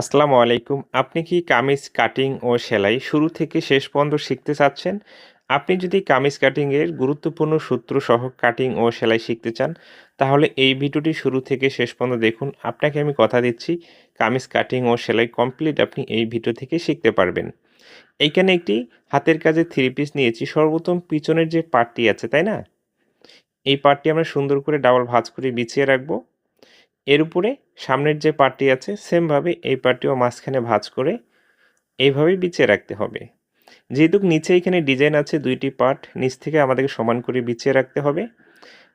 আসসালামু আলাইকুম। আপনি কি কামিজ কাটিং ও সেলাই শুরু থেকে শেষ পর্যন্ত শিখতে চাচ্ছেন? আপনি যদি কামিজ কাটিংয়ের গুরুত্বপূর্ণ সূত্র সহ কাটিং ও সেলাই শিখতে চান, তাহলে এই ভিডিওটি শুরু থেকে শেষ পর্যন্ত দেখুন। আপনাকে আমি কথা দিচ্ছি, কামিজ কাটিং ও সেলাই কমপ্লিট আপনি এই ভিডিও থেকে শিখতে পারবেন। এইখানে একটি হাতের কাজে থ্রি পিস নিয়েছি। সর্বপ্রথম পিছনের যে পার্টটি আছে, তাই না? এই পার্টটি আমরা সুন্দর করে ডাবল ভাঁজ করে বিছিয়ে রাখব। এর উপরে সামনের যে পার্টটি আছে, সেমভাবে এই পার্টটিও মাঝখানে ভাঁজ করে এইভাবেই বিছিয়ে রাখতে হবে। যেহেতু নিচে এখানে ডিজাইন আছে দুইটি পার্ট নিচ থেকে আমাদেরকে সমান করে বিছিয়ে রাখতে হবে।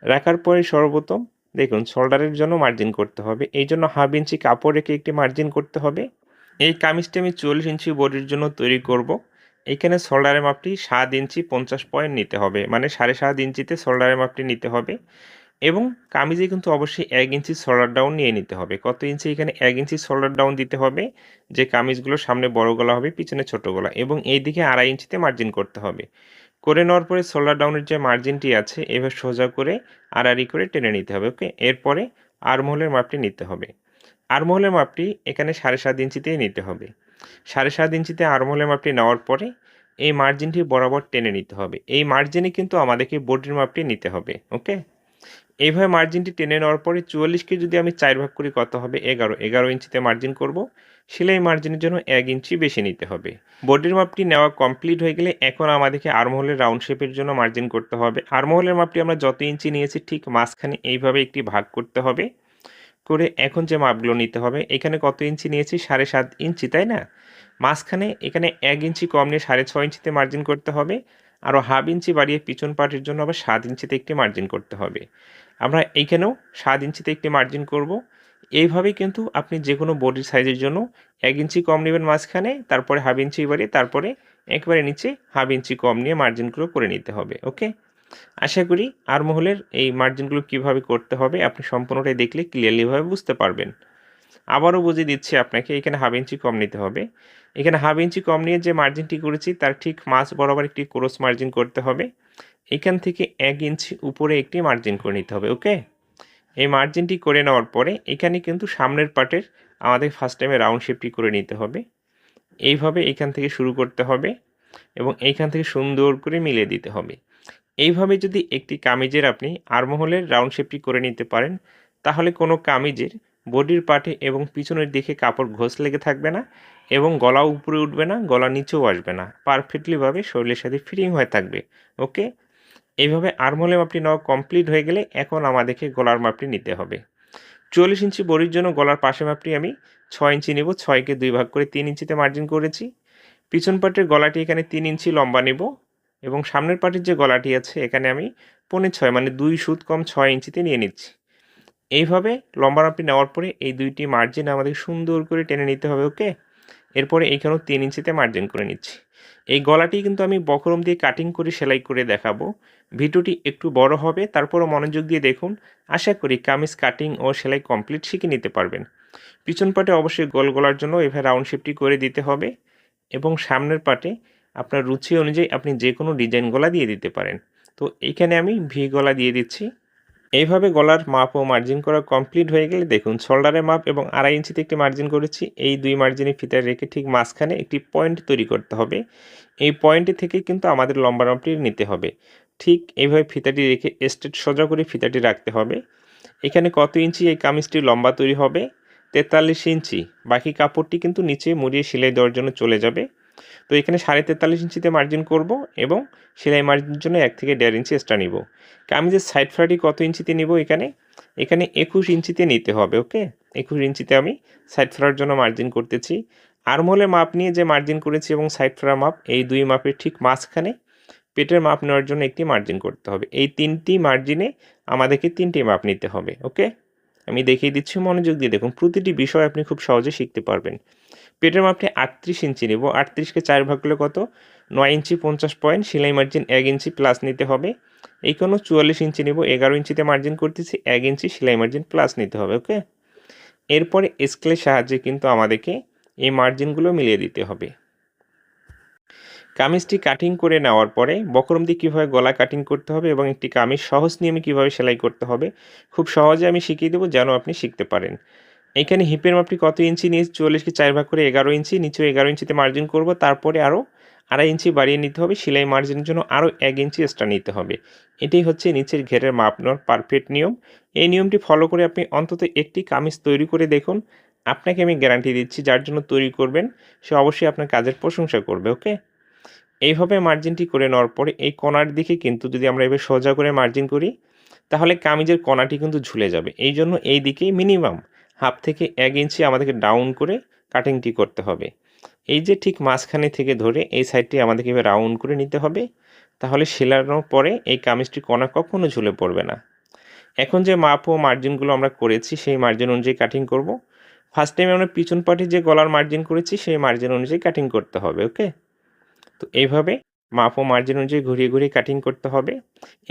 রাখার পরে সর্বপ্রথম দেখুন, শোল্ডারের জন্য মার্জিন করতে হবে। এই জন্য হাফ ইঞ্চি কাপড় রেখে একটি মার্জিন করতে হবে। এই কামিজটি আমি চল্লিশ ইঞ্চি বডির জন্য তৈরি করব। এখানে শোল্ডারের মাপটি সাত ইঞ্চি পঞ্চাশ পয়েন্ট নিতে হবে মানে সাড়ে সাত ইঞ্চিতে শোল্ডারের মাপটি নিতে হবে। এবং কামিজে কিন্তু অবশ্যই এক ইঞ্চি সোলার ডাউন নিয়ে নিতে হবে। কত ইঞ্চি? এখানে এক ইঞ্চি সোলার ডাউন দিতে হবে, যে কামিজগুলো সামনে বড় গলা হবে, পিছনে ছোট গলা এবং এই দিকে আড়াই ইঞ্চিতে মার্জিন করতে হবে। করে নেওয়ার পরে সোলার ডাউনের যে মার্জিনটি আছে, এভাবে সোজা করে আড়াআড়ি করে টেনে নিতে হবে ওকে এরপরে আরমহলের মাপটি নিতে হবে। আরমহলের মাপটি এখানে সাড়ে সাত ইঞ্চিতেই নিতে হবে। সাড়ে সাত ইঞ্চিতে আরমহলের মাপটি নেওয়ার পরে এই মার্জিনটি বরাবর টেনে নিতে হবে। এই মার্জিনে কিন্তু আমাদেরকে বডির মাপটি নিতে হবে ওকে এইভাবে মার্জিনটি টেনে নেওয়ার পরে চুয়াল্লিশকে যদি আমি চার ভাগ করি কত হবে? এগারো। এগারো ইঞ্চিতে মার্জিন করব। সেলাই মার্জিনের জন্য এক ইঞ্চি বেশি নিতে হবে। বডির মাপটি নেওয়া কমপ্লিট হয়ে গেলে এখন আমাদেরকে আরমহলের রাউন্ড শেপের জন্য মার্জিন করতে হবে। আরমহলের মাপটি আমরা যত ইঞ্চি নিয়েছি, ঠিক মাঝখানে এইভাবে একটি ভাগ করতে হবে। করে এখন যে মাপগুলো নিতে হবে, এখানে কত ইঞ্চি নিয়েছি? সাড়ে সাত ইঞ্চি তাই না? মাঝখানে এখানে এক ইঞ্চি কম নিয়ে সাড়ে ছয় ইঞ্চিতে মার্জিন করতে হবে। আরও হাফ ইঞ্চি বাড়িয়ে পিছন পার্টের জন্য আবার সাত ইঞ্চিতে একটি মার্জিন করতে হবে। আমরা এইখানেও সাত ইঞ্চিতে একটি মার্জিন করব। এইভাবে কিন্তু আপনি যে কোনো বডির সাইজের জন্য এক ইঞ্চি কম নেবেন মাঝখানে, তারপরে হাফ ইঞ্চি বাড়িয়ে তারপরে একবারে নিচে হাফ ইঞ্চি কম নিয়ে মার্জিনগুলো করে নিতে হবে ওকে আশা করি আরমহলের এই মার্জিনগুলো কীভাবে করতে হবে আপনি সম্পূর্ণটাই দেখলে ক্লিয়ারলিভাবে বুঝতে পারবেন। আবারও বুঝিয়ে দিচ্ছি আপনাকে, এখানে হাফ ইঞ্চি কম নিতে হবে। এখানে হাফ ইঞ্চি কম নিয়ে যে মার্জিনটি করেছি, তার ঠিক মাছ বরাবর একটি ক্রস মার্জিন করতে হবে। এখান থেকে এক ইঞ্চি উপরে একটি মার্জিন করে নিতে হবে ওকে এই মার্জিনটি করে নেওয়ার পরে এখানে কিন্তু সামনের পার্টের আমাদের ফার্স্ট টাইমে রাউন্ড শেপটি করে নিতে হবে। এইভাবে এখান থেকে শুরু করতে হবে এবং এইখান থেকে সুন্দর করে মিলিয়ে দিতে হবে। এইভাবে যদি একটি কামিজের আপনি আরমহলের রাউন্ড শেপটি করে নিতে পারেন, তাহলে কোনো কামিজের বডির পাটে এবং পিছনের দিকে কাপড় ঘোষ লেগে থাকবে না এবং গলা উপরে উঠবে না, গলা নিচেও আসবে না। পারফেক্টলিভাবে শরীরের সাথে ফিটিং হয়ে থাকবে ওকে এইভাবে আর্মহলের মাপটি নেওয়া কমপ্লিট হয়ে গেলে এখন আমাদেরকে গলার মাপটি নিতে হবে। চল্লিশ ইঞ্চি বড়ির জন্য গলার পাশে মাপটি আমি ছয় ইঞ্চি নেব, ছয়কে দুই ভাগ করে তিন ইঞ্চিতে মার্জিন করেছি। পিছন পাটের গলাটি এখানে তিন ইঞ্চি লম্বা নেব এবং সামনের পাটের যে গলাটি আছে, এখানে আমি পনে ছয় মানে দুই সুদ কম ছয় ইঞ্চিতে নিয়ে নিচ্ছি। এইভাবে লম্বা মাপটি নেওয়ার পরে এই দুইটি মার্জিন আমাদের সুন্দর করে টেনে নিতে হবে ওকে এরপরে এইখানেও তিন ইঞ্চিতে মার্জিন করে নিচ্ছি। এই গলাটি কিন্তু আমি বকরম দিয়ে কাটিং করে সেলাই করে দেখাবো। ভিডিওটি একটু বড় হবে, তারপরও মনোযোগ দিয়ে দেখুন। আশা করি কামিজ কাটিং ও সেলাই কমপ্লিট শিখে নিতে পারবেন। পিছন পাটে অবশ্যই গোল গলার জন্য এভাবে রাউন্ড শেপটি করে দিতে হবে এবং সামনের পাটে আপনার রুচি অনুযায়ী আপনি যে কোনো ডিজাইন গলা দিয়ে দিতে পারেন। তো এইখানে আমি ভি গলা দিয়ে দিচ্ছি। এইভাবে গলার মাপ ও মার্জিন করা কমপ্লিট হয়ে গেলে দেখুন শোল্ডারের মাপ এবং আড়াই ইঞ্চিতে একটি মার্জিন করেছি। এই দুই মার্জিনে ফিতা রেখে ঠিক মাঝখানে একটি পয়েন্ট তৈরি করতে হবে। এই পয়েন্টে থেকে কিন্তু আমাদের লম্বা মাপটি নিতে হবে। ঠিক এইভাবে ফিতাটি রেখে স্ট্রেট সোজা করে ফিতাটি রাখতে হবে। এখানে কত ইঞ্চি এই কামিজটি লম্বা তৈরি হবে? তেতাল্লিশ ইঞ্চি। বাকি কাপড়টি কিন্তু নিচে মুড়িয়ে সেলাই দেওয়ার জন্য চলে যাবে। তো এখানে সাড়ে তেতাল্লিশ ইঞ্চিতে মার্জিন করব এবং সেলাই মার্জিনের জন্য এক থেকে দেড় ইঞ্চি এক্সট্রা নিব। কামিজের সাইড ফ্রাটি কত ইঞ্চিতে নিব এখানে? এখানে একুশ ইঞ্চিতে নিতে হবে, ওকে? একুশ ইঞ্চিতে আমি সাইড ফ্রার জন্য মার্জিন করতেছি। আরমোলের মাপ নিয়ে যে মার্জিন করেছি এবং সাইড ফ্রার মাপ, এই দুই মাপের ঠিক মাঝখানে পেটের মাপ নেওয়ার জন্য একটি মার্জিন করতে হবে। এই তিনটি মার্জিনে আমাদেরকে তিনটি মাপ নিতে হবে, ওকে? আমি দেখিয়ে দিচ্ছি মনোযোগ দিয়ে দেখুন। প্রতিটি বিষয় আপনি খুব সহজে শিখতে পারবেন। পেটের মাপটি আটত্রিশ ইঞ্চি নেব। আটত্রিশকে চার ভাগ করলে কত? নয় ইঞ্চি পঞ্চাশ পয়েন্ট। সেলাই মার্জিন এক ইঞ্চি প্লাস নিতে হবে। এই কোনো চুয়াল্লিশ ইঞ্চি নেব। এগারো ইঞ্চিতে মার্জিন করতেছি। এক ইঞ্চি সেলাই মার্জিন প্লাস নিতে হবে ওকে এরপরে স্কেলের সাহায্যে কিন্তু আমাদেরকে এই মার্জিনগুলো মিলিয়ে দিতে হবে। কামিজটি কাটিং করে নেওয়ার পরে বকরম দিয়ে কীভাবে গলা কাটিং করতে হবে এবং একটি কামিজ সহজ নিয়মে কীভাবে সেলাই করতে হবে, খুব সহজে আমি শিখিয়ে দেবো যেন আপনি শিখতে পারেন। এখানে হিপের মাপটি কত ইঞ্চি? নিয়ে চল্লিশকে চার ভাগ করে এগারো ইঞ্চি। নিচেও এগারো ইঞ্চিতে মার্জিন করব। তারপরে আরও আড়াই ইঞ্চি বাড়িয়ে নিতে হবে। সেলাই মার্জিনের জন্য আরও এক ইঞ্চি এক্সট্রা নিতে হবে। এটাই হচ্ছে নিচের ঘেরের মাপ নেওয়ার পারফেক্ট নিয়ম। এই নিয়মটি ফলো করে আপনি অন্তত একটি কামিজ তৈরি করে দেখুন। আপনাকে আমি গ্যারান্টি দিচ্ছি, যার জন্য তৈরি করবেন, সে অবশ্যই আপনার কাজের প্রশংসা করবে ওকে এইভাবে মার্জিনটি করে নেওয়ার পরে এই কোনার দিকে কিন্তু যদি আমরা এবার সোজা করে মার্জিন করি, তাহলে কামিজের কোনাটি কিন্তু ঝুলে যাবে। এই জন্য এই দিকেই মিনিমাম হাফ থেকে এক ইঞ্চি আমাদেরকে ডাউন করে কাটিংটি করতে হবে। এই যে ঠিক মাঝখানে থেকে ধরে এই সাইডটি আমাদেরকে এবার রাউন্ড করে নিতে হবে, তাহলে সেলানোর পরে এই কামিজটি কণা কখনো ঝুলে পড়বে না। এখন যে মাপ ও মার্জিনগুলো আমরা করেছি, সেই মার্জিন অনুযায়ী কাটিং করব। ফার্স্ট টাইমে আমরা পিছন পাটি যে গলার মার্জিন করেছি, সেই মার্জিন অনুযায়ী কাটিং করতে হবে ওকে তো এইভাবে মাপ ও মার্জিন অনুযায়ী ঘুরিয়ে ঘুরিয়ে কাটিং করতে হবে।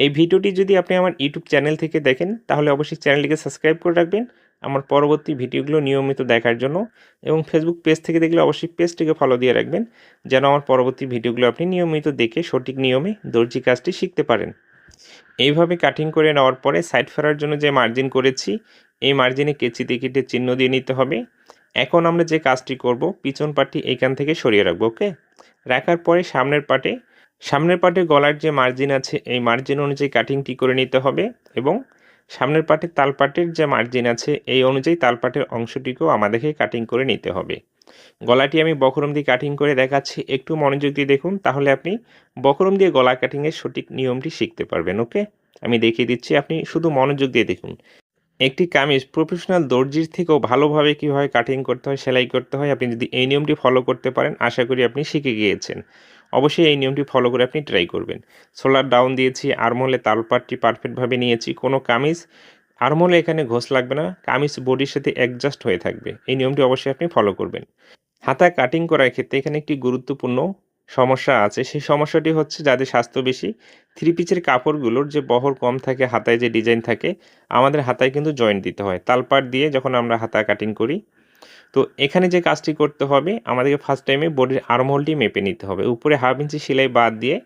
এই ভিডিওটি যদি আপনি আমার ইউটিউব চ্যানেল থেকে দেখেন, তাহলে অবশ্যই চ্যানেলটিকে সাবস্ক্রাইব করে রাখবেন আমার পরবর্তী ভিডিওগুলো নিয়মিত দেখার জন্য এবং ফেসবুক পেজ থেকে দেখলে অবশ্যই পেজটিকে ফলো দিয়ে রাখবেন, যেন আমার পরবর্তী ভিডিওগুলো আপনি নিয়মিত দেখে সঠিক নিয়মে দর্জি কাজটি শিখতে পারেন। এইভাবে কাটিং করে নেওয়ার পরে সাইড ফেরার জন্য যে মার্জিন করেছি, এই মার্জিনে কেচিতে কেটে চিহ্ন দিয়ে নিতে হবে। এখন আমরা যে কাজটি করব, পিছন পাটি এইখান থেকে সরিয়ে রাখব ওকে রাখার পরে সামনের পাটে সামনের পাটে গলার যে মার্জিন আছে, এই মার্জিন অনুযায়ী কাটিংটি করে নিতে হবে এবং সামনের পাটের তালপাটের যে মার্জিন আছে, এই অনুযায়ী তালপাটের অংশটিকেও আমাদেরকে কাটিং করে নিতে হবে। গলাটি আমি বকরম দিয়ে কাটিং করে দেখাচ্ছি। একটু মনোযোগ দিয়ে দেখুন, তাহলে আপনি বকরম দিয়ে গলা কাটিংয়ের সঠিক নিয়মটি শিখতে পারবেন, ওকে? আমি দেখিয়ে দিচ্ছি, আপনি শুধু মনোযোগ দিয়ে দেখুন। একটি কামিজ প্রফেশনাল দর্জির থেকেও ভালোভাবে কীভাবে কাটিং করতে হয়, সেলাই করতে হয়, আপনি যদি এই নিয়মটি ফলো করতে পারেন, আশা করি আপনি শিখে গিয়েছেন। অবশ্যই এই নিয়মটি ফলো করে আপনি ট্রাই করবেন। সোলার ডাউন দিয়েছি, আরমোলে তালপাটটি পারফেক্টভাবে নিয়েছি, কোনো কামিজ, আরমোলে এখানে ঘোষ লাগবে না, কামিজ বডির সাথে অ্যাডজাস্ট হয়ে থাকবে, এই নিয়মটি অবশ্যই আপনি ফলো করবেন। হাতা কাটিং করার ক্ষেত্রে এখানে একটি গুরুত্বপূর্ণ সমস্যা আছে, সেই সমস্যাটি হচ্ছে যাদের স্বাস্থ্য বেশি থ্রি পিচের কাপড়গুলোর যে বহর কম থাকে, হাতায় যে ডিজাইন থাকে, আমাদের হাতায় কিন্তু জয়েন্ট দিতে হয়। তালপাট দিয়ে যখন আমরা হাতা কাটিং করি তো এখানে যে কাজটি করতে হবে, আমাদেরকে ফার্স্ট টাইমে বডির আর্মহোলটি মেপে নিতে হবে। উপরে হাফ ইঞ্চি সেলাই বাদ দিয়ে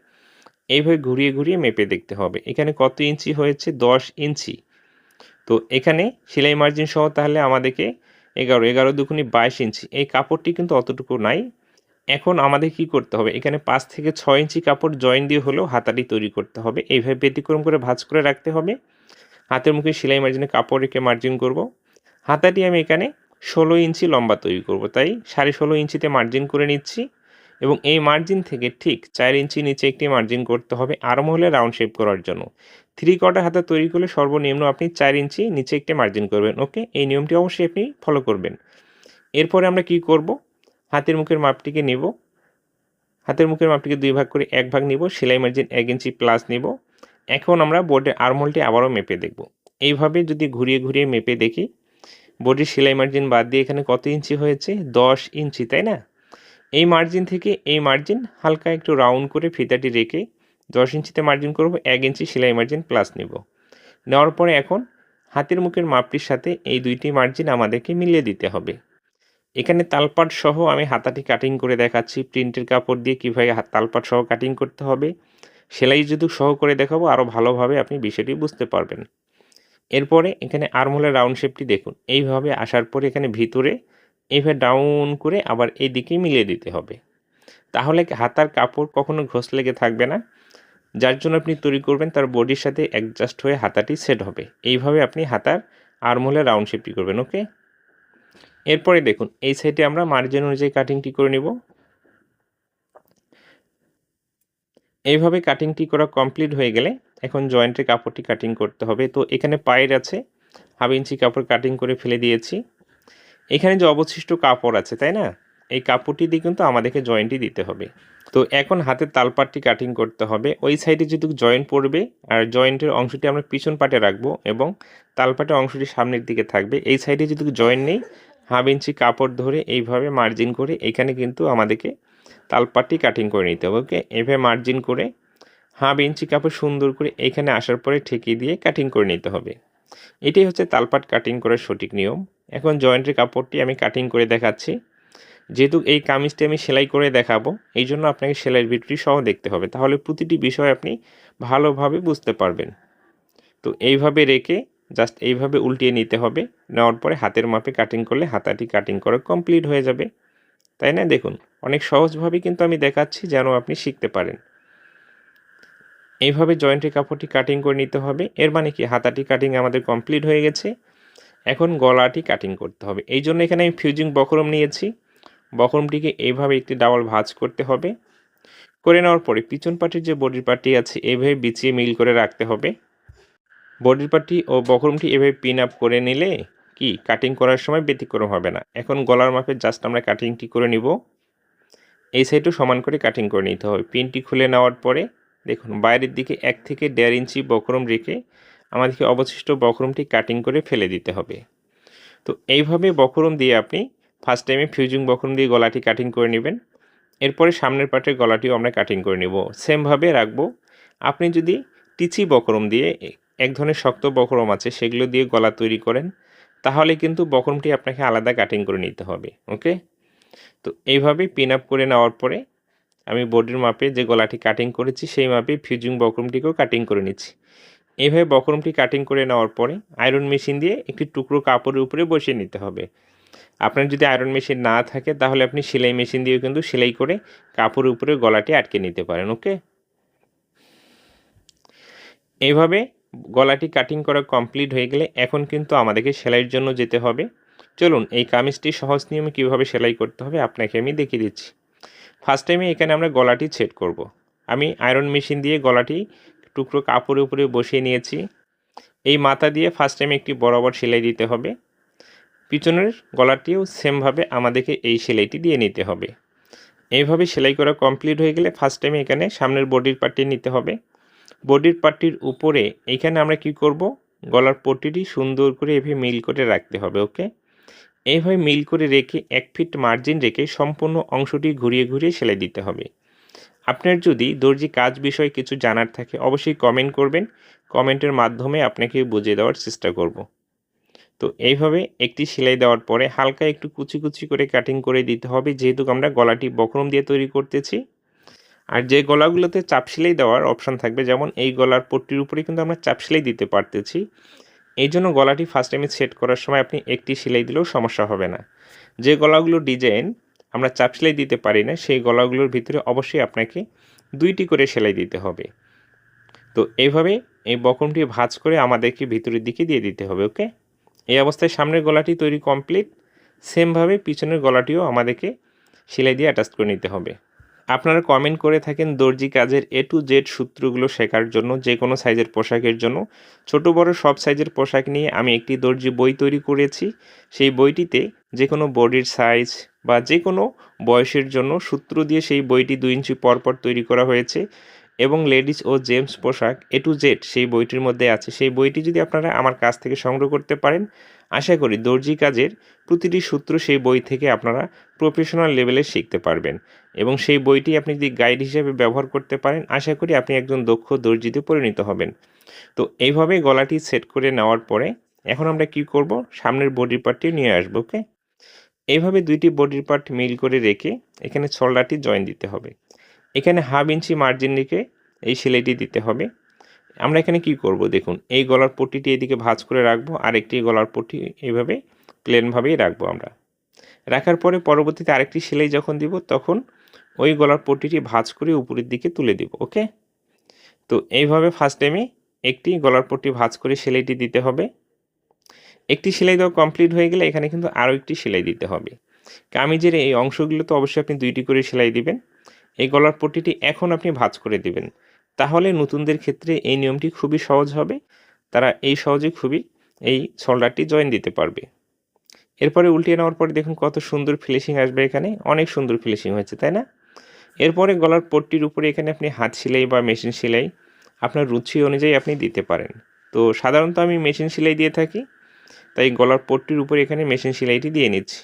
এইভাবে ঘুরিয়ে ঘুরিয়ে মেপে দেখতে হবে। এখানে কত ইঞ্চি হয়েছে? দশ ইঞ্চি। তো এখানে সেলাই মার্জিন সহ তাহলে আমাদেরকে এগারো এগারো দুখুনি বাইশ ইঞ্চি। এই কাপড়টি কিন্তু অতটুকু নাই। এখন আমাদের কি করতে হবে? এখানে পাঁচ থেকে ছয় ইঞ্চি কাপড় জয়েন দিয়ে হলেও হাতাটি তৈরি করতে হবে। এইভাবে ব্যতিক্রম করে ভাঁজ করে রাখতে হবে। হাতের মুখে সেলাই মার্জিনে কাপড় রেখে মার্জিন করব। হাতাটি আমি এখানে ষোলো ইঞ্চি লম্বা তৈরি করব, তাই সাড়ে ষোলো ইঞ্চিতে মার্জিন করে নিচ্ছি এবং এই মার্জিন থেকে ঠিক চার ইঞ্চি নিচে একটি মার্জিন করতে হবে আরম হলে রাউন্ড শেপ করার জন্য। থ্রি কোয়ার্টার হাতা তৈরি করলে সর্বনিম্ন আপনি চার ইঞ্চি নিচে একটি মার্জিন করবেন ওকে এই নিয়মটি অবশ্যই আপনি ফলো করবেন। এরপরে আমরা কি করব? হাতের মুখের মাপটিকে নেব। হাতের মুখের মাপটিকে দুই ভাগ করে এক ভাগ নিব, সেলাই মার্জিন এক ইঞ্চি প্লাস নিব। এখন আমরা বোর্ডের আরমোলটি আবারও মেপে দেখব। এইভাবে যদি ঘুরিয়ে ঘুরিয়ে মেপে দেখি বডির সেলাই মার্জিন বাদ দিয়ে এখানে কত ইঞ্চি হয়েছে? দশ ইঞ্চি, তাই না? এই মার্জিন থেকে এই মার্জিন হালকা একটু রাউন্ড করে ফিতাটি রেখে দশ ইঞ্চিতে মার্জিন করব, এক ইঞ্চি সেলাই মার্জিন প্লাস নেব। নেওয়ার পরে এখন হাতের মুখের মাপটির সাথে এই দুইটি মার্জিন আমাদেরকে মিলিয়ে দিতে হবে। এখানে তালপাট সহ আমি হাতাটি কাটিং করে দেখাচ্ছি। প্রিন্টের কাপড় দিয়ে কীভাবে তালপাট সহ কাটিং করতে হবে, সেলাই যদি সহ করে দেখাবো আরও ভালোভাবে আপনি বিষয়টি বুঝতে পারবেন। এরপরে এখানে আরমোলের রাউন্ড শেপটি দেখুন। এইভাবে আসার পরে এখানে ভিতরে এইভাবে ডাউন করে আবার এই দিকে মিলিয়ে দিতে হবে। তাহলে হাতার কাপড় কখনো ঘষ লেগে থাকবে না। যার জন্য আপনি তৈরি করবেন তার বডির সাথে অ্যাডজাস্ট হয়ে হাতাটি সেট হবে। এইভাবে আপনি হাতার আরমোলের রাউন্ড শেপটি করবেন ওকে এরপরে দেখুন, এই সাইডে আমরা মার্জিন অনুযায়ী কাটিংটি করে নিব। এইভাবে কাটিংটি করা কমপ্লিট হয়ে গেলে এখন জয়েন্টের কাপড়টি কাটিং করতে হবে। তো এখানে পায়ের আছে, হাফ ইঞ্চি কাপড় কাটিং করে ফেলে দিয়েছি। এখানে যে অবশিষ্ট কাপড় আছে, তাই না? এই কাপড়টি দিয়ে কিন্তু আমাদেরকে জয়েন্টই দিতে হবে। তো এখন হাতের তালপাটটি কাটিং করতে হবে। ওই সাইডে যেহেতু জয়েন্ট পড়বে, আর জয়েন্টের অংশটি আমরা পিছন পাটে রাখব এবং তালপাটের অংশটি সামনের দিকে থাকবে। এই সাইডে যেহেতু জয়েন্ট নেই, হাফ ইঞ্চি কাপড় ধরে এইভাবে মার্জিন করে এখানে কিন্তু আমাদেরকে তালপাটটি কাটিং করে নিতে হবে ওকে এভাবে মার্জিন করে হাফ ইঞ্চি কাপড় সুন্দর করে এখানে আসার পরে ঠেকিয়ে দিয়ে কাটিং করে নিতে হবে। এটাই হচ্ছে তালপাট কাটিং করার সঠিক নিয়ম। এখন জয়েন্টের কাপড়টি আমি কাটিং করে দেখাচ্ছি। যেহেতু এই কামিজটি আমি সেলাই করে দেখাবো এই জন্য আপনাকে সেলাইয়ের ভিডিওটি সহ দেখতে হবে। তাহলে প্রতিটি বিষয় আপনি ভালোভাবে বুঝতে পারবেন। তো এইভাবে রেখে জাস্ট এইভাবে উল্টিয়ে নিতে হবে। নেওয়ার পরে হাতের মাপে কাটিং করলে হাতাটি কাটিং করা কমপ্লিট হয়ে যাবে। তাই না? দেখুন, অনেক সহজভাবে কিন্তু আমি দেখাচ্ছি যেন আপনি শিখতে পারেন। এইভাবে জয়েন্টের কাপড়টি কাটিং করে নিতে হবে। এর মানে কি? হাতাটি কাটিং আমাদের কমপ্লিট হয়ে গেছে। এখন গলাটি কাটিং করতে হবে। এই জন্য এখানে আমি ফিউজিং বকরম নিয়েছি। বকরমটিকে এইভাবে একটি ডাবল ভাঁজ করতে হবে। করে নেওয়ার পরে পিছন পাটির যে বডির পার্টি আছে এইভাবে বিছিয়ে মিল করে রাখতে হবে। বডির পার্টি ও বকরমটি এভাবে পিন আপ করে নিলে কি? কাটিং করার সময় ব্যতিক্রম হবে না। এখন গলার মাপে জাস্ট আমরা কাটিংটি করে নিব। এই সাইডও সমান করে কাটিং করে নিতে হবে। পিনটি খুলে নেওয়ার পরে দেখুন, বাইরের দিকে এক থেকে দেড় ইঞ্চি বকরম রেখে আমাদেরকে অবশিষ্ট বকরমটি কাটিং করে ফেলে দিতে হবে। তো এইভাবে বকরম দিয়ে আপনি ফার্স্ট টাইমে ফিউজিং বকরম দিয়ে গলাটি কাটিং করে নেবেন। এরপরে সামনের পাটের গলাটিও আমরা কাটিং করে নেব। সেমভাবে রাখব, আপনি যদি টিচি বকরম দিয়ে এক ধরনের শক্ত বকরম আছে, সেগুলো দিয়ে গলা তৈরি করেন, তাহলে কিন্তু বকরমটি আপনাকে আলাদা কাটিং করে নিতে হবে ওকে তো এইভাবে পিন আপ করে নেওয়ার পরে আমি বডির মাপে যে গলাটি কাটিং করেছি, সেই মাপে ফিউজিং বকরমটিকেও কাটিং করে নিচ্ছি। এইভাবে বকরমটি কাটিং করে নেওয়ার পরে আয়রন মেশিন দিয়ে একটি টুকরো কাপড়ের উপরে বসিয়ে নিতে হবে। আপনার যদি আয়রন মেশিন না থাকে, তাহলে আপনি সেলাই মেশিন দিয়েও কিন্তু সেলাই করে কাপড়ের উপরে গলাটি আটকে নিতে পারেন, ওকে? এইভাবে গলাটি কাটিং করা কমপ্লিট হয়ে গেলে এখন কিন্তু আমাদেরকে সেলাইয়ের জন্য যেতে হবে। চলুন, এই কামিজটি সহজ নিয়মে কীভাবে সেলাই করতে হবে আপনাকে আমি দেখিয়ে দিচ্ছি। ফার্স্ট টাইমে এখানে আমরা গলাটি সেট করব। আমি আয়রন মেশিন দিয়ে গলাটি টুকরো কাপড়ের উপরে বসিয়ে নিয়েছি। এই মাথা দিয়ে ফার্স্ট টাইমে একটি বরাবর সেলাই দিতে হবে। পিছনের গলাটিও সেমভাবে আমাদেরকে এই সেলাইটি দিয়ে নিতে হবে। এইভাবে সেলাই করা কমপ্লিট হয়ে গেলে ফার্স্ট টাইমে এখানে সামনের বডির পার্টটি নিতে হবে। বডির পার্টির উপরে এইখানে আমরা কি করব? গলার পট্টিটি সুন্দর করে এভাবে মিল করে রাখতে হবে ওকে এইভাবে মিল করে রেখে এক ফিট মার্জিন রেখে সম্পূর্ণ অংশটি ঘুরিয়ে ঘুরিয়ে সেলাই দিতে হবে। আপনার যদি দর্জি কাজ বিষয়ে কিছু জানার থাকে, অবশ্যই কমেন্ট করবেন। কমেন্টের মাধ্যমে আপনাকে বুঝিয়ে দেওয়ার চেষ্টা করব। তো এইভাবে একটি সেলাই দেওয়ার পরে হালকা একটু কুচি কুচি করে কাটিং করে দিতে হবে, যেহেতু আমরা গলাটি বকরম দিয়ে তৈরি করতেছি। আর যে গলাগুলোতে চাপ সেলাই দেওয়ার অপশান থাকবে, যেমন এই গলার পট্টির উপরে কিন্তু আমরা চাপ সেলাই দিতে পারতেছি। এই জন্য গলাটি ফার্স্ট টাইমে সেট করার সময় আপনি একটি সেলাই দিলেও সমস্যা হবে না। যে গলাগুলো ডিজাইন আমরা চাপ সেলাই দিতে পারি না, সেই গলাগুলোর ভিতরে অবশ্যই আপনাকে দুইটি করে সেলাই দিতে হবে। তো এইভাবে এই বকমটি ভাঁজ করে আমাদেরকে ভিতরের দিকে দিয়ে দিতে হবে, ওকে? এই অবস্থায় সামনের গলাটি তৈরি কমপ্লিট সেমভাবে পিছনের গলাটিও আমাদেরকে সেলাই দিয়ে অ্যাটাচ করে নিতে হবে। আপনারা কমেন্ট করে থাকেন দর্জি কাজের এ টু জেড সূত্রগুলো শেখার জন্য, যে কোনো সাইজের পোশাকের জন্য। ছোট, বড় সব সাইজের পোশাক নিয়ে আমি একটি দর্জি বই তৈরি করেছি। সেই বইটিতে যে কোনো বডির সাইজ বা যে কোনো বয়সের জন্য সূত্র দিয়ে সেই বইটি দুই ইঞ্চি পরপর তৈরি করা হয়েছে। এবং লেডিস ও জেমস পোশাক এ টু জেড সেই বইটির মধ্যে আছে। সেই বইটি যদি আপনারা আমার কাছ থেকে সংগ্রহ করতে পারেন, আশা করি দর্জি কাজের প্রতিটি সূত্র সেই বই থেকে আপনারা প্রফেশনাল লেভেলে শিখতে পারবেন। এবং সেই বইটি আপনি যদি গাইড হিসেবে ব্যবহার করতে পারেন, আশা করি আপনি একজন দক্ষ দর্জিতে পরিণত হবেন। তো এইভাবে গলাটি সেট করে নেওয়ার পরে, এখন আমরা কি করব? সামনের বডির পার্টটি নিয়ে আসব ওকে এইভাবে দুইটি বডির পার্ট মিল করে রেখে এখানে ছল্লাটি জয়েন দিতে হবে। এখানে হাফ ইঞ্চি মার্জিন রেখে এই সেলাইটি দিতে হবে। আমরা এখানে কি করব দেখুন, এই গলার পট্টিটি এদিকে ভাঁজ করে রাখব আর একটি গলার পট্টি এইভাবে প্লেনভাবেই রাখব আমরা। রাখার পরে পরবর্তীতে আরেকটি সেলাই যখন দিব, তখন ওই গলার পট্টিটি ভাঁজ করে উপরের দিকে তুলে দিব, ওকে? তো এইভাবে ফার্স্ট টাইমে একটি গলার পট্টি ভাঁজ করে সেলাইটি দিতে হবে। একটি সেলাই দেওয়া কমপ্লিট হয়ে গেলে এখানে কিন্তু আরও একটি সেলাই দিতে হবে। কামিজের এই অংশগুলো তো অবশ্যই আপনি দুইটি করে সেলাই দিবেন। এই গলার পট্টিটি এখন আপনি ভাঁজ করে দিবেন। তাহলে নতুনদের ক্ষেত্রে এই নিয়মটি খুবই সহজ হবে। তারা এই সহজে খুবই এই শোল্ডারটি জয়েন দিতে পারবে। এরপরে উল্টিয়ে নেওয়ার পরে দেখুন কত সুন্দর ফিনিশিং আসবে এখানে। অনেক সুন্দর ফিনিশিং হয়েছে, তাই না? এরপরে গলার পট্টির উপরে এখানে আপনি হাত সেলাই বা মেশিন সেলাই আপনার রুচি অনুযায়ী আপনি দিতে পারেন। তো সাধারণত আমি মেশিন সেলাই দিয়ে থাকি, তাই গলার পট্টির উপরে এখানে মেশিন সেলাইটি দিয়ে নিচ্ছি।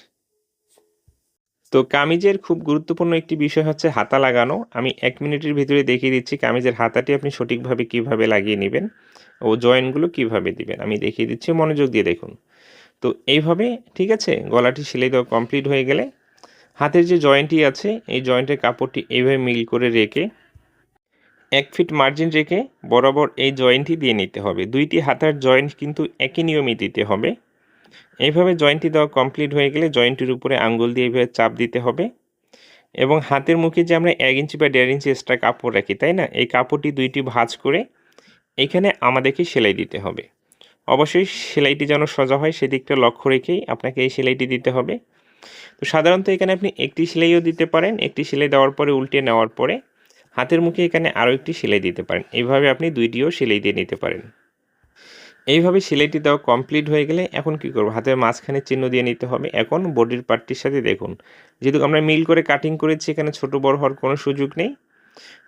তো কামিজের খুব গুরুত্বপূর্ণ একটি বিষয় হচ্ছে হাতা লাগানো। আমি এক মিনিটের ভিতরে দেখিয়ে দিচ্ছি কামিজের হাতাটি আপনি সঠিকভাবে কীভাবে লাগিয়ে নেবেন ও জয়েন্টগুলো কীভাবে দিবেন। আমি দেখিয়ে দিচ্ছি, মনোযোগ দিয়ে দেখুন। তো এইভাবে, ঠিক আছে? গলাটি সেলাই দেওয়া কমপ্লিট হয়ে গেলে হাতের যে জয়েন্টটি আছে, এই জয়েন্টের কাপড়টি এইভাবে মিল করে রেখে, এক ফিট মার্জিন রেখে বরাবর এই জয়েন্টটি দিয়ে নিতে হবে। দুইটি হাতার জয়েন্ট কিন্তু একই নিয়মে দিতে হবে। এইভাবে জয়েন্টটি দেওয়া কমপ্লিট হয়ে গেলে জয়েন্টের উপরে আঙ্গুল দিয়ে এইভাবে চাপ দিতে হবে। এবং হাতের মুখে যে আমরা এক ইঞ্চি বা দেড় ইঞ্চি এক্সট্রা কাপড় রাখি, তাই না? এই কাপড়টি দুইটি ভাঁজ করে এখানে আমাদেরকে সেলাই দিতে হবে। অবশ্যই সেলাইটি যেন সোজা হয়, সেদিকটা লক্ষ্য রেখেই আপনাকে এই সেলাইটি দিতে হবে। তো সাধারণত এখানে আপনি একটি সেলাইও দিতে পারেন, একটি সেলাই দেওয়ার পরে উল্টে নেওয়ার পরে হাতের মুখে এখানে আরও একটি সেলাই দিতে পারেন। এইভাবে আপনি দুইটিও সেলাই দিয়ে নিতে পারেন। এইভাবে সেলাইটি দেওয়া কমপ্লিট হয়ে গেলে এখন কি করব? হাতের মাঝখানে চিহ্ন দিয়ে নিতে হবে। এখন বডির পার্টটির সাথে দেখুন। যেহেতু আমরা মিল করে কাটিং করেছি, এখানে ছোট বড় হওয়ার কোনো সুযোগ নেই।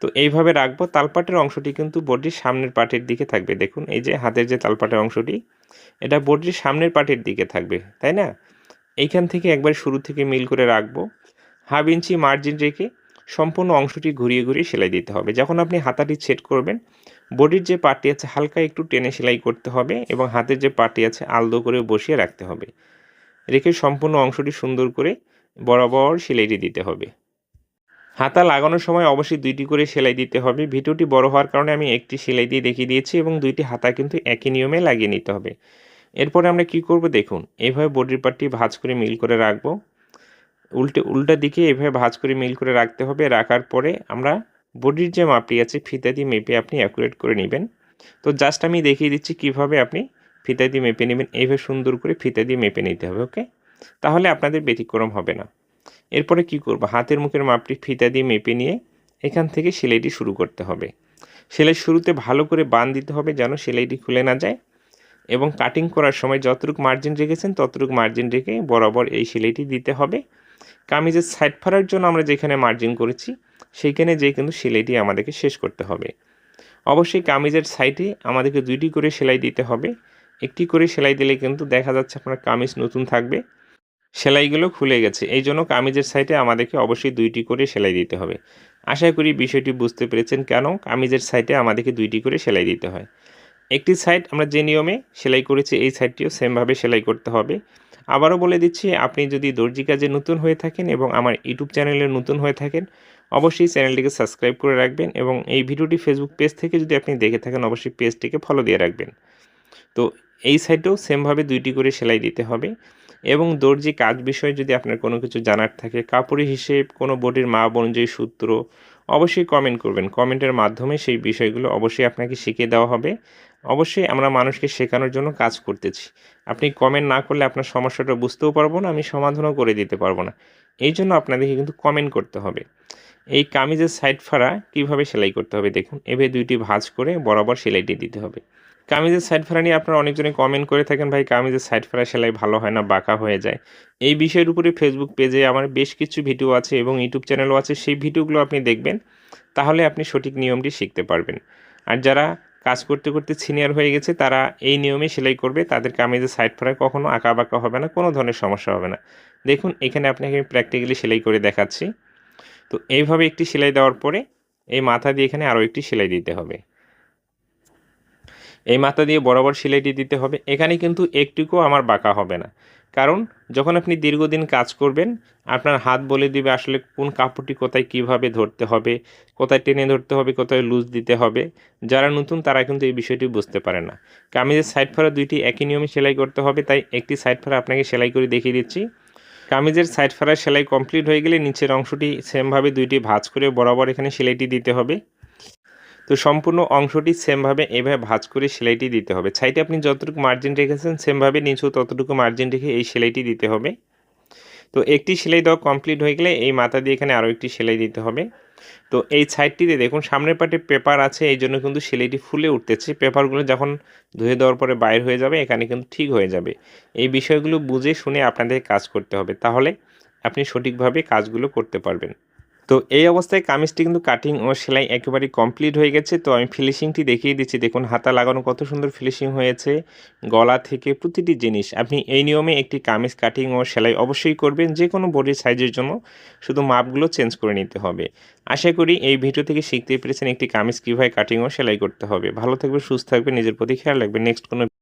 তো এইভাবে রাখব। তালপাটের অংশটি কিন্তু বডির সামনের পাটের দিকে থাকবে। দেখুন, এই যে হাতের যে তালপাটের অংশটি, এটা বডির সামনের পাটের দিকে থাকবে, তাই না? এইখান থেকে একবার শুরু থেকে মিল করে রাখব। হাফ ইঞ্চি মার্জিন রেখে সম্পূর্ণ অংশটি ঘুরিয়ে ঘুরিয়ে সেলাই দিতে হবে। যখন আপনি হাতাটি ছেট করবেন বডির যে পার্টি আছে, হালকা একটু টেনে সেলাই করতে হবে এবং হাতের যে পার্টি আছে, আলদো করে বসিয়ে রাখতে হবে। রেখে সম্পূর্ণ অংশটি সুন্দর করে বরাবর সেলাইটি দিতে হবে। হাতা লাগানোর সময় অবশ্যই দুইটি করে সেলাই দিতে হবে। ভিডিওটি বড় হওয়ার কারণে আমি একটি সেলাই দিয়ে দেখিয়ে দিয়েছি এবং দুইটি হাতা কিন্তু একই নিয়মে লাগিয়ে নিতে হবে। এরপরে আমরা কি করব দেখুন এইভাবে বডির পার্টটি ভাঁজ করে মিল করে রাখব। উল্টে, উল্টা দিকে এভাবে ভাঁজ করে মিল করে রাখতে হবে। রাখার পরে আমরা বডির যে মাপটি আছে ফিতা দিয়ে মেপে আপনি অ্যাকুরেট করে নেবেন। তো জাস্ট আমি দেখিয়ে দিচ্ছি কীভাবে আপনি ফিতা দিয়ে মেপে নেবেন। এইভাবে সুন্দর করে ফিতা দিয়ে মেপে নিতে হবে ওকে তাহলে আপনাদের ব্যতিক্রম হবে না। এরপরে কি করব? হাতের মুখের মাপটি ফিতা দিয়ে মেপে নিয়ে এখান থেকে সেলাইটি শুরু করতে হবে। সেলাই শুরুতে ভালো করে বান দিতে হবে যেন সেলাইটি খুলে না যায়। এবং কাটিং করার সময় যতটুকু মার্জিন রেখেছেন, ততটুকু মার্জিন রেখে বরাবর এই সেলাইটি দিতে হবে। কামিজের সাইড ফাড়ার জন্য আমরা যেখানে মার্জিন করেছি, সেইখানে যেয়ে কিন্তু সেলাইটি আমাদেরকে শেষ করতে হবে। অবশ্যই কামিজের সাইডে আমাদেরকে দুইটি করে সেলাই দিতে হবে। একটি করে সেলাই দিলে কিন্তু দেখা যাচ্ছে আপনার কামিজ নতুন থাকবে। সেলাইগুলো খুলে গেছে। এই জন্য কামিজের সাইডে আমাদেরকে অবশ্যই দুইটি করে সেলাই দিতে হবে। আশা করি বিষয়টি বুঝতে পেরেছেন কেন? কামিজের সাইডে আমাদেরকে দুইটি করে সেলাই দিতে হয়। একটি সাইড আমরা যে নিয়মে সেলাই করেছি, এই সাইডটিও সেমভাবে সেলাই করতে হবে। আবারও বলে দিচ্ছি, আপনি যদি দর্জি কাজে নতুন হয়ে থাকেন এবং আমার ইউটিউব চ্যানেলে নতুন হয়ে থাকেন, অবশ্যই চ্যানেলটিকে সাবস্ক্রাইব করে রাখবেন এবং এই ভিডিওটি ফেসবুক পেজ থেকে যদি আপনি দেখে থাকেন, অবশ্যই পেজটিকে ফলো দিয়ে রাখবেন। তো এই সাইডেও সেমভাবে দুইটি করে সেলাই দিতে হবে এবং দর্জি কাজ বিষয়ে যদি আপনার কোনো কিছু জানার থাকে কাপড়ি হিসেব, কোনো বডির মাপ অনুযায়ী সূত্র, অবশ্যই কমেন্ট করবেন। কমেন্টের মাধ্যমে সেই বিষয়গুলো অবশ্যই আপনাকে শিখিয়ে দেওয়া হবে। অবশ্যই আমরা মানুষকে শেখানোর জন্য কাজ করতেছি। আপনি কমেন্ট না করলে আপনার সমস্যাটা বুঝতেও পারব না, আমি সমাধানও করে দিতে পারব না। এই জন্য আপনাদেরকে কিন্তু কমেন্ট করতে হবে। এই কামিজের সাইড ফাড়া কীভাবে সেলাই করতে হবে দেখুন এভাবে দুইটি ভাঁজ করে বরাবর সেলাইটি দিতে হবে। কামিজের সাইড ফাড়া নিয়ে আপনারা অনেকজনে কমেন্ট করে থাকেন, ভাই, কামিজের সাইড ফাড়া সেলাই ভালো হয় না, বাঁকা হয়ে যায়? এই বিষয়ের উপরে ফেসবুক পেজে আমার বেশ কিছু ভিডিও আছে এবং ইউটিউব চ্যানেলও আছে, সেই ভিডিওগুলো আপনি দেখবেন, তাহলে আপনি সঠিক নিয়মটি শিখতে পারবেন। আর যারা কাজ করতে করতে সিনিয়র হয়ে গেছে, তারা এই নিয়মে সেলাই করবে তাদের যে সাইড ফাড়ায় কখনো আঁকা বাঁকা হবে না, কোনো ধরনের সমস্যা হবে না। দেখুন, এখানে আপনাকে আমি প্র্যাকটিক্যালি সেলাই করে দেখাচ্ছি। তো এইভাবে একটি সেলাই দেওয়ার পরে এই মাথা দিয়ে এখানে আরও একটি সেলাই দিতে হবে। এই মাথা দিয়ে বরাবর সেলাইটি দিতে হবে। এখানে কিন্তু একটুকুও আমার বাঁকা হবে না। কারণ, যখন আপনি দীর্ঘদিন কাজ করবেন, আপনার হাত বলে দিবে আসলে কোন কাপড়টি কোথায় কীভাবে ধরতে হবে, কোথায় টেনে ধরতে হবে, কোথায় লুজ দিতে হবে। যারা নতুন, তারা কিন্তু এই বিষয়টি বুঝতে পারে না। কামিজের সাইড ফাড়া দুইটি একই নিয়মে সেলাই করতে হবে, তাই একটি সাইড ফাড়া আপনাকে সেলাই করে দেখিয়ে দিচ্ছি। কামিজের সাইড ফাড়া সেলাই কমপ্লিট হয়ে গেলে নিচের অংশটি সেমভাবে দুইটি ভাঁজ করে বরাবর এখানে সেলাইটি দিতে হবে। তো সম্পূর্ণ অংশটি সেমভাবে এভাবে ভাঁজ করে সেলাইটি দিতে হবে। সাইডে আপনি যতটুকু মার্জিন রেখেছেন সেমভাবে নিচেও ততটুকু মার্জিন রেখে এই সেলাইটি দিতে হবে। তো একটি সেলাই দেওয়া কমপ্লিট হয়ে গেলে এই মাথা দিয়ে এখানে আরও একটি সেলাই দিতে হবে। তো এই সাইডটিতে দেখুন, সামনের পাটে পেপার আছে, এই জন্য কিন্তু সেলাইটি ফুলে উঠতেছে। পেপারগুলো যখন ধুয়ে দেওয়ার পরে বাইর হয়ে যাবে, এখানে কিন্তু ঠিক হয়ে যাবে। এই বিষয়গুলো বুঝে শুনে আপনাদের কাজ করতে হবে। তাহলে আপনি সঠিকভাবে কাজগুলো করতে পারবেন। তো এই অবস্থায় কামিজটি কিন্তু কাটিং ও সেলাই একেবারেই কমপ্লিট হয়ে গেছে। তো আমি ফিনিশিংটি দেখিয়ে দিচ্ছি। দেখুন, হাতা লাগানো কত সুন্দর ফিনিশিং হয়েছে। গলা থেকে প্রতিটি জিনিস। আপনি এই নিয়মে একটি কামিজ কাটিং ও সেলাই অবশ্যই করবেন। যে কোনো বডির সাইজের জন্য শুধু মাপগুলো চেঞ্জ করে নিতে হবে। আশা করি এই ভিডিও থেকে শিখতে পেরেছেন একটি কামিজ কীভাবে কাটিং ও সেলাই করতে হবে। ভালো থাকবে সুস্থ থাকবে নিজের প্রতি খেয়াল রাখবে নেক্সট কোনো